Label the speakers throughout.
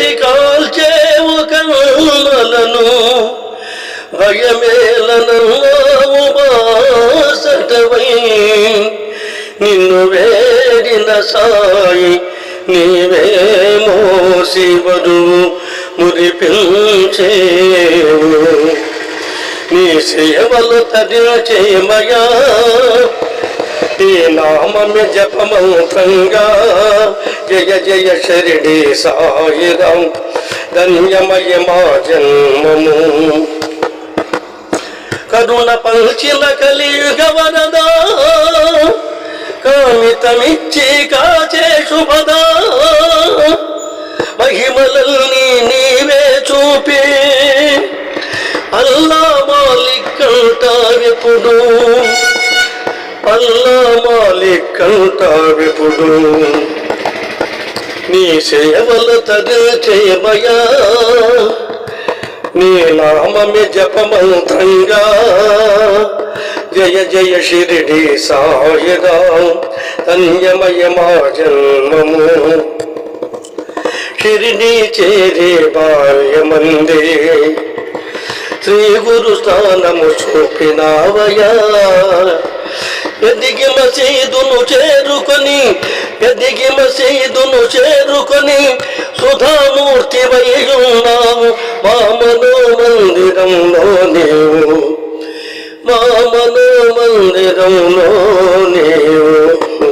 Speaker 1: చేసి కాల్చే ఒక మూలను భయమేలనల్లావు బాసటవై. నిన్ను వేడిన సాయి నీవే మోసివరు బరువు మురిపించేవు. నీ తదిన చేయమయా? శక్తి నామమి జపమంత్రంగా. జయ జయ షిరిడి సాయిరాం ధన్యమయ మా జన్మము. కరుణ పంచిన కలియుగ వరదా కామితమిచ్చి కాచే శుభదా. మహిమలల్ని నీవే చూపి అల్లా మాలిక్ అంటావిపుడు అల్లా మాలిక్ అంటావిపుడు నీ సేవలు చేయబయా నీ నామమి జపమంత్రంగా. జయ జయ షిరిడి సాయగా. ధన్యమయ మా జన్మము. షిరిడి చేరే బాల్యమందే శ్రీ గురు స్థానము చూపినావయా ఎదిగి మసీదును చేరుకొని ఎదిగి మసీదును చేరుకొని సుధామూర్తి ఉన్నావు మా మనో మందిరంలో నీవు. మా మనో మందిరంలో నీవు.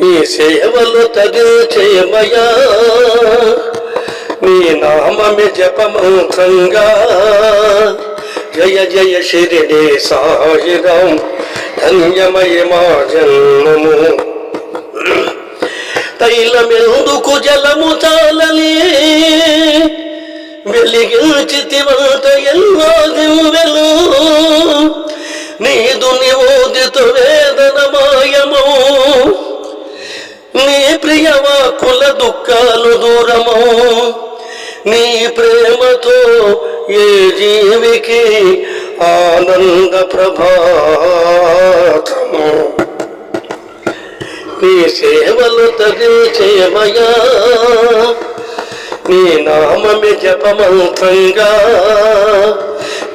Speaker 1: నీ సేవలు తదే చేయమయా నీ నామమి జపమంత్రంగా జయ జయ షిరిడి సాయిరాం. ధన్యమయమా జన్మము తైలమెందుకు జలము చాలని? వెలిగించితివంత ఎన్నో దివ్వెలు నీదు నివోదిత వేదన మాయము నీ ప్రియవాకుల దుఃఖాలు దూరము. నీ ప్రేమతో ఏ జీవికి ఆనంద ప్రభా ప్రభాతము నీ సేవలు తగిచేమయా నీ నామమి జపమంత్రంగా.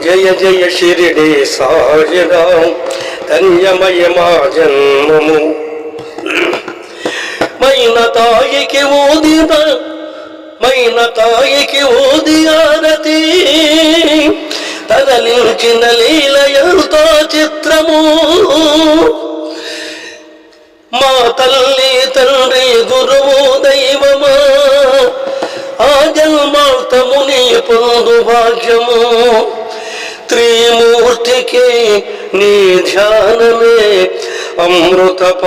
Speaker 1: జయ జయ శిరిడి సాయిరా ధన్యమయ మా జన్మము. మైన తాయికి ఊదిన మైన తాయికి ఊది ఆరతి. తరలించిన లీల ఎంతో చిత్రము. మా తల్లి తండ్రి గురువు దైవమా. ఆ జన్మాతముని పొందు భాగ్యము. త్రిమూర్తికి నీ ధ్యానమే అమృతపానము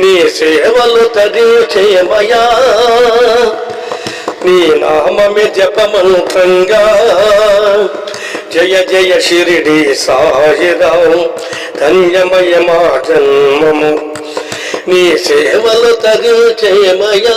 Speaker 1: నీ సేవలు తదిచేమయా నీ నామమి జపమంత్రంగా. జయ జయ షిరిడి సాయిరాం ధన్యమయ మా జన్మము. నీ సేవలు తదిచేమయా